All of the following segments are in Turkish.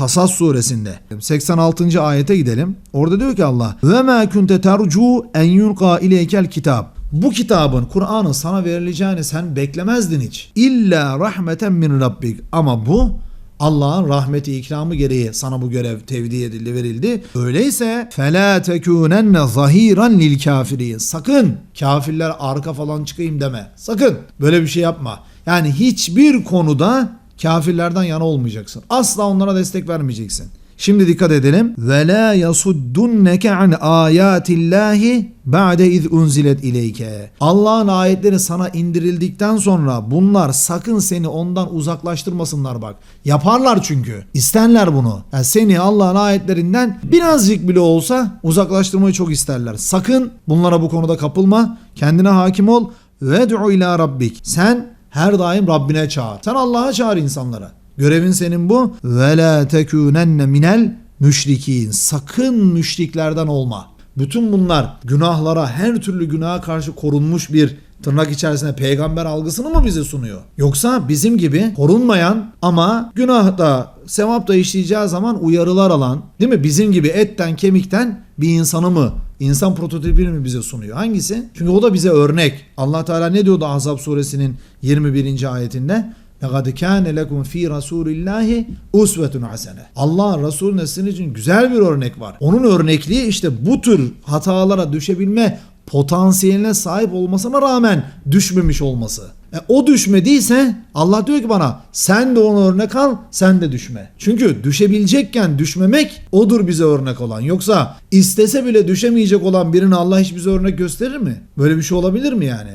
Kasas suresinde 86. ayete gidelim. Orada diyor ki Allah ve ma kunte tercu en yulqa ileykel kitap. Bu kitabın Kur'an'ın sana verileceğini sen beklemezdin hiç. İlla rahmeten min rabbik. Ama bu Allah'ın rahmeti ikramı gereği sana bu görev tevdi edildi verildi. Öyleyse fela tekunenne zahiran lil kafirin. Sakın kafirler arka falan çıkayım deme. Sakın böyle bir şey yapma. Yani hiçbir konuda kafirlerden yana olmayacaksın. Asla onlara destek vermeyeceksin. Şimdi dikkat edelim. Ve la yasuddunke an ayatillahi ba'de iz unzilet ileyke. Allah'ın ayetleri sana indirildikten sonra bunlar sakın seni ondan uzaklaştırmasınlar bak. Yaparlar çünkü. İsterler bunu. Yani seni Allah'ın ayetlerinden birazcık bile olsa uzaklaştırmayı çok isterler. Sakın bunlara bu konuda kapılma. Kendine hakim ol. Ved'u ila rabbik. Sen her daim Rabbine çağır. Sen Allah'a çağır insanlara. Görevin senin bu. Ve la tekunenne minel müşrikin. Sakın müşriklerden olma. Bütün bunlar günahlara, her türlü günaha karşı korunmuş bir tırnak içerisinde peygamber algısını mı bize sunuyor? Yoksa bizim gibi korunmayan ama günahda, sevapta işleyeceği zaman uyarılar alan, değil mi? Bizim gibi etten, kemikten bir insanı mı, insan prototipini mi bize sunuyor? Hangisi? Çünkü o da bize örnek. Allah Teala ne diyordu Ahzab suresinin 21. ayetinde? لَقَدْ كَانَ لَكُمْ ف۪ي رَسُولِ اللّٰهِ اُسْوَةٌ حَسَنَةٌ Allah Resulüne sizin için güzel bir örnek var. Onun örnekliği işte bu tür hatalara düşebilme potansiyeline sahip olmasına rağmen düşmemiş olması. E, o düşmediyse Allah diyor ki bana sen de onu örnek al sen de düşme. Çünkü düşebilecekken düşmemek odur bize örnek olan. Yoksa istese bile düşemeyecek olan birini Allah hiç bize örnek gösterir mi? Böyle bir şey olabilir mi yani?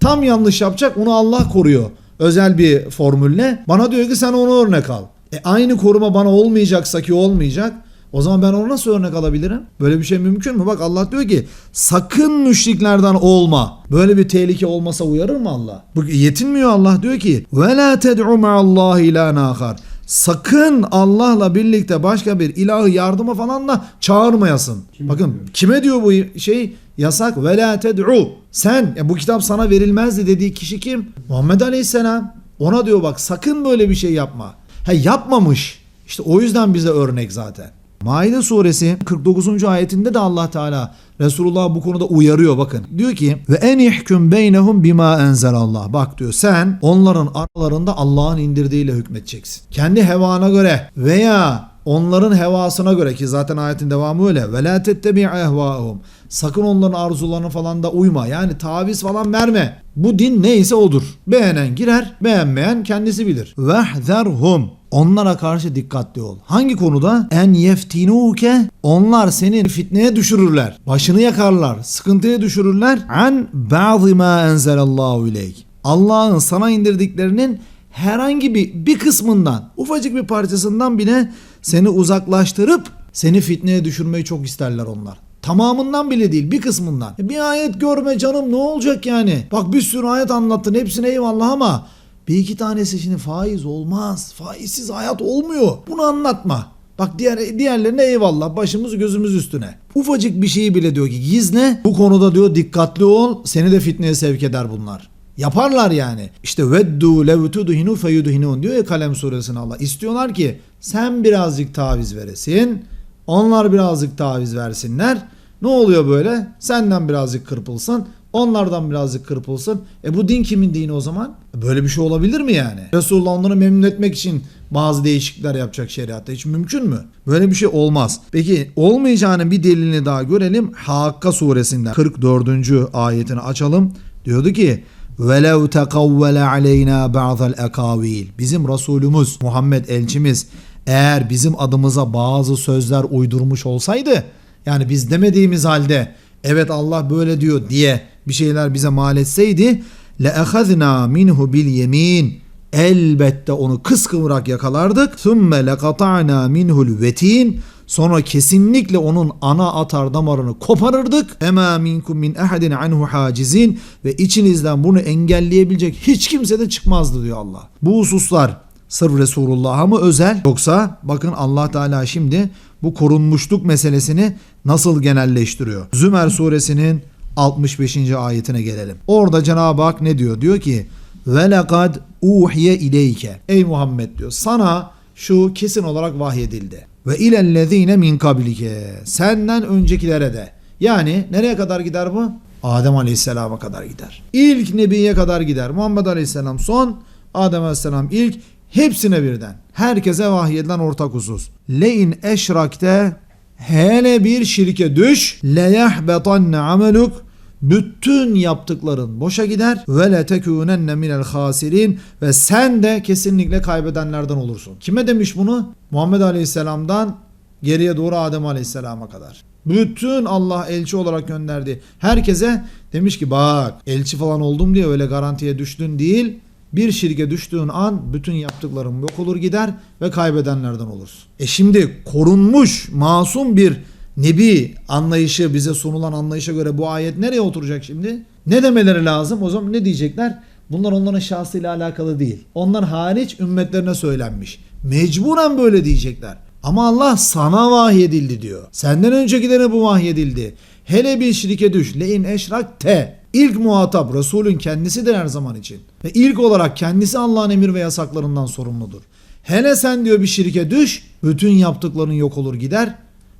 Tam yanlış yapacak onu Allah koruyor. Özel bir formülle. Bana diyor ki sen onu örnek al. E aynı koruma bana olmayacaksa ki olmayacak. O zaman ben onu nasıl örnek alabilirim? Böyle bir şey mümkün mü? Bak Allah diyor ki sakın müşriklerden olma. Böyle bir tehlike olmasa uyarır mı Allah? Bu yetinmiyor Allah diyor ki ve la ted'u ma'allahi ilahen ahar. Sakın Allah'la birlikte başka bir ilahı yardıma falan da çağırmayasın. Kim Bakın diyor? kime diyor bu şey yasak ve la ted'u. Sen ya bu kitap sana verilmezdi dediği kişi kim? Muhammed Aleyhisselam. Ona diyor bak sakın böyle bir şey yapma. Ha yapmamış. İşte o yüzden bize örnek zaten. Maide suresi 49. ayetinde de Allah Teala Resulullah bu konuda uyarıyor bakın. Diyor ki ve en ihkum beynehum bima enzelallah. Bak diyor sen onların aralarında Allah'ın indirdiğiyle hükmedeceksin. Kendi hevana göre veya onların hevasına göre ki zaten ayetin devamı öyle. Ve la tettebi ehvahum. Sakın onların arzularına falan da uyma. Yani taviz falan verme. Bu din neyse odur. Beğenen girer, beğenmeyen kendisi bilir. Vehzerhum. Onlara karşı dikkatli ol. Hangi konuda? En yeftinuke. Onlar senin fitneye düşürürler. Başını yakarlar. Sıkıntıya düşürürler. An ba'zi ma enzelallahu ileyk. Allah'ın sana indirdiklerinin herhangi bir bir kısmından, ufacık bir parçasından bile seni uzaklaştırıp seni fitneye düşürmeyi çok isterler onlar. Tamamından bile değil bir kısmından. Bir ayet görme canım ne olacak yani? Bak bir sürü ayet anlattın hepsine eyvallah ama bir iki tanesi şimdi faiz olmaz. Faizsiz hayat olmuyor. Bunu anlatma. Bak diğer diğerlerine eyvallah başımız gözümüz üstüne. Ufacık bir şeyi bile diyor ki gizle. Bu konuda diyor dikkatli ol. Seni de fitneye sevk eder bunlar. Yaparlar yani. İşte veddu lev tudhinu feyudhinun diyor ya Kalem suresine Allah. İstiyorlar ki sen birazcık taviz veresin. Onlar birazcık taviz versinler. Ne oluyor böyle? Senden birazcık kırpılsın. Onlardan birazcık kırpılsın. E bu din kimin dini o zaman? Böyle bir şey olabilir mi yani? Resulullah onları memnun etmek için bazı değişiklikler yapacak şeriatta. Hiç mümkün mü? Böyle bir şey olmaz. Peki olmayacağının bir delilini daha görelim. Hakka suresinden 44. ayetini açalım. Diyordu ki وَلَوْ تَقَوَّلَ عَلَيْنَا بَعْضَ الْاَكَاوِيلِ Bizim Resulümüz Muhammed elçimiz eğer bizim adımıza bazı sözler uydurmuş olsaydı yani biz demediğimiz halde evet Allah böyle diyor diye bir şeyler bize mal etseydi le ehazna minhu bil yemin elbette onu kıskıvrak yakalardık. Sümme lekata'na minhul vetin sonra kesinlikle onun ana atar damarını koparırdık. Ema minkum min ehadin anhu hacizin ve içinizden bunu engelleyebilecek hiç kimse de çıkmazdı diyor Allah. Bu hususlar sırf Resulullah'a mı özel yoksa bakın Allah Teala şimdi bu korunmuşluk meselesini nasıl genelleştiriyor? Zümer suresinin 65. ayetine gelelim. Orada Cenab-ı Hak ne diyor? Diyor ki ve lekad uhiye ileyke. Ey Muhammed diyor sana şu kesin olarak vahyedildi. Ve ilellezine min kablike. Senden öncekilere de. Yani nereye kadar gider bu? Adem Aleyhisselam'a kadar gider. İlk Nebi'ye kadar gider. Muhammed Aleyhisselam son, Adem Aleyhisselam ilk. Hepsine birden. Herkese vahyedilen ortak husus. Lein eşrakte hele bir şirke düş. Leyahbetanne ameluk bütün yaptıkların boşa gider ve le tekunenne minel hasirin ve sen de kesinlikle kaybedenlerden olursun. Kime demiş bunu? Muhammed Aleyhisselam'dan geriye doğru Adem Aleyhisselam'a kadar. Bütün Allah elçi olarak gönderdi. Herkese demiş ki bak elçi falan oldum diye öyle garantiye düştün değil. Bir şirke düştüğün an bütün yaptıkların yok olur gider ve kaybedenlerden olursun. E şimdi korunmuş masum bir nebi anlayışı bize sunulan anlayışa göre bu ayet nereye oturacak şimdi? Ne demeleri lazım? O zaman ne diyecekler? Bunlar onların şahsıyla alakalı değil. Onlar hariç ümmetlerine söylenmiş. Mecburen böyle diyecekler. Ama Allah sana vahyedildi diyor. Senden öncekilere bu vahyedildi. Hele bir şirke düş. Lein eşrak te. İlk muhatap Resulün kendisidir her zaman için. Ve ilk olarak kendisi Allah'ın emir ve yasaklarından sorumludur. Hele sen diyor bir şirke düş. Bütün yaptıkların yok olur gider.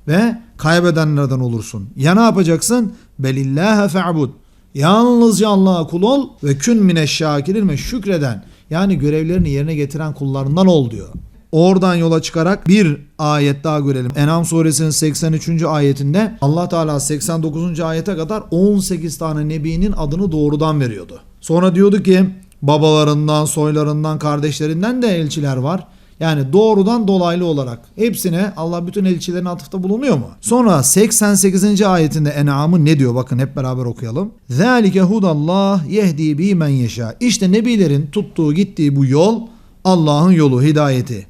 Ve kaybedenlerden olursun. Ya ne yapacaksın? Belillâhe fe'bud. Yalnızca Allah'a kul ol ve kün mineşşakirin ve şükreden. Yani görevlerini yerine getiren kullarından ol diyor. Oradan yola çıkarak bir ayet daha görelim. En'am suresinin 83. ayetinde Allah Teala 89. ayete kadar 18 tane nebinin adını doğrudan veriyordu. Sonra diyordu ki babalarından, soylarından, kardeşlerinden de elçiler var. Yani doğrudan dolaylı olarak hepsine Allah bütün elçilerin atıfta bulunuyor mu? Sonra 88. ayetinde En'am'ı ne diyor? Bakın hep beraber okuyalım. Zalike hudallah yehdi bi men yeşa. İşte nebilerin tuttuğu gittiği bu yol Allah'ın yolu, hidayeti.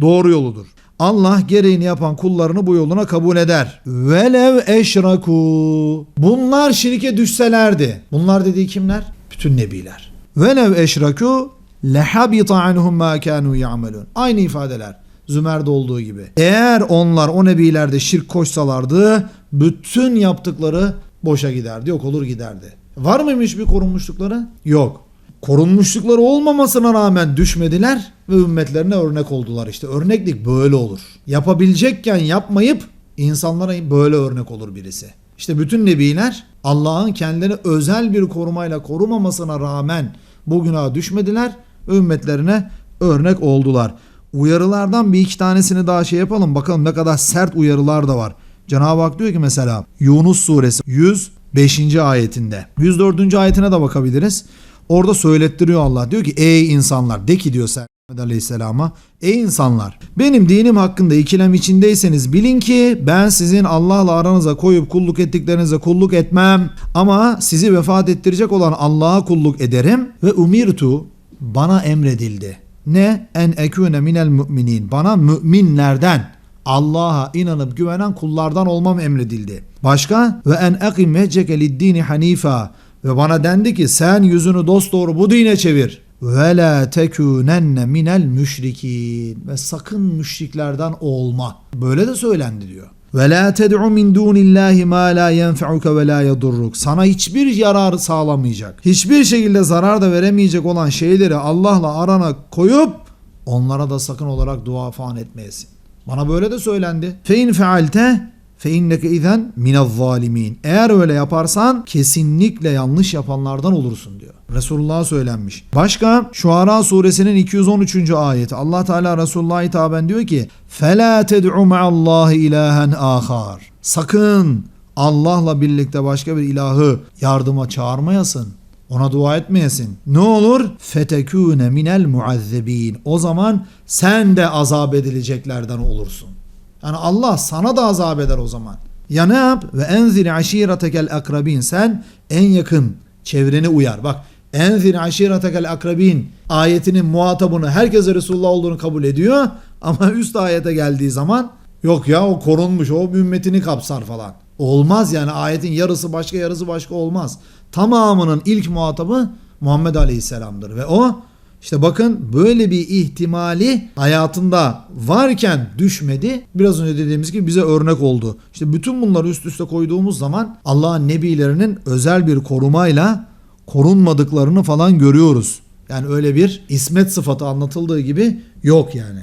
Doğru yoludur. Allah gereğini yapan kullarını bu yoluna kabul eder. Velev eşraku. Bunlar şirke düşselerdi. Bunlar dediği kimler? Bütün nebiler. Velev eşraku lehabita anhum ma kanu ya'malun. Aynı ifadeler. Zümer'de olduğu gibi. Eğer onlar o nebilerde şirk koşsalardı bütün yaptıkları boşa giderdi. Yok olur giderdi. Var mıymış bir korunmuşlukları? Yok. Korunmuşlukları olmamasına rağmen düşmediler ve ümmetlerine örnek oldular işte. Örneklik böyle olur. Yapabilecekken yapmayıp insanlara böyle örnek olur birisi. İşte bütün nebiler Allah'ın kendilerini özel bir korumayla korumamasına rağmen bu günaha düşmediler ümmetlerine örnek oldular. Uyarılardan bir iki tanesini daha şey yapalım bakalım ne kadar sert uyarılar da var. Cenab-ı Hak diyor ki mesela Yunus suresi 105. ayetinde 104. ayetine de bakabiliriz. Orada söylettiriyor Allah. Diyor ki ey insanlar de ki diyor sen Aleyhisselam'a ey insanlar benim dinim hakkında ikilem içindeyseniz bilin ki ben sizin Allah'la aranıza koyup kulluk ettiklerinize kulluk etmem ama sizi vefat ettirecek olan Allah'a kulluk ederim ve umirtu bana emredildi. Ne? En ekune minel müminin. Bana müminlerden Allah'a inanıp güvenen kullardan olmam emredildi. Başka? Ve en ekim vehceke lid-dini hanifa. Ve bana dendi ki sen yüzünü dosdoğru bu dine çevir. Ve la tekunenne minel müşrikin. Ve sakın müşriklerden olma. Böyle de söylendi diyor. Ve la ted'u min dunillahi ma la yenfe'uke ve la yedurruk. Sana hiçbir yarar sağlamayacak. Hiçbir şekilde zarar da veremeyecek olan şeyleri Allah'la arana koyup onlara da sakın olarak dua falan etmeyesin. Bana böyle de söylendi. Fe in fealte fe inneke izen minez zalimin. Eğer öyle yaparsan kesinlikle yanlış yapanlardan olursun diyor. Resulullah'a söylenmiş. Başka Şuara suresinin 213. ayeti. Allah Teala Resulullah'a hitaben diyor ki: "Fela ted'u ma'allahi ilahen ahar." Sakın Allah'la birlikte başka bir ilahı yardıma çağırmayasın. Ona dua etmeyesin. Ne olur? Fetekûne minel muazzebin. O zaman sen de azap edileceklerden olursun. Yani Allah sana da azap eder o zaman. Ya ne yap? Ve enzir aşiretekel akrabin. Sen en yakın çevreni uyar. Bak enzir aşiretekel akrabin ayetinin muhatabını herkese Resulullah olduğunu kabul ediyor. Ama üst ayete geldiği zaman yok ya o korunmuş o ümmetini kapsar falan. Olmaz yani ayetin yarısı başka yarısı başka olmaz. Tamamının ilk muhatabı Muhammed Aleyhisselam'dır ve o işte bakın böyle bir ihtimali hayatında varken düşmedi. Biraz önce dediğimiz gibi bize örnek oldu. İşte bütün bunları üst üste koyduğumuz zaman Allah'ın nebilerinin özel bir korumayla korunmadıklarını falan görüyoruz. Yani öyle bir ismet sıfatı anlatıldığı gibi yok yani.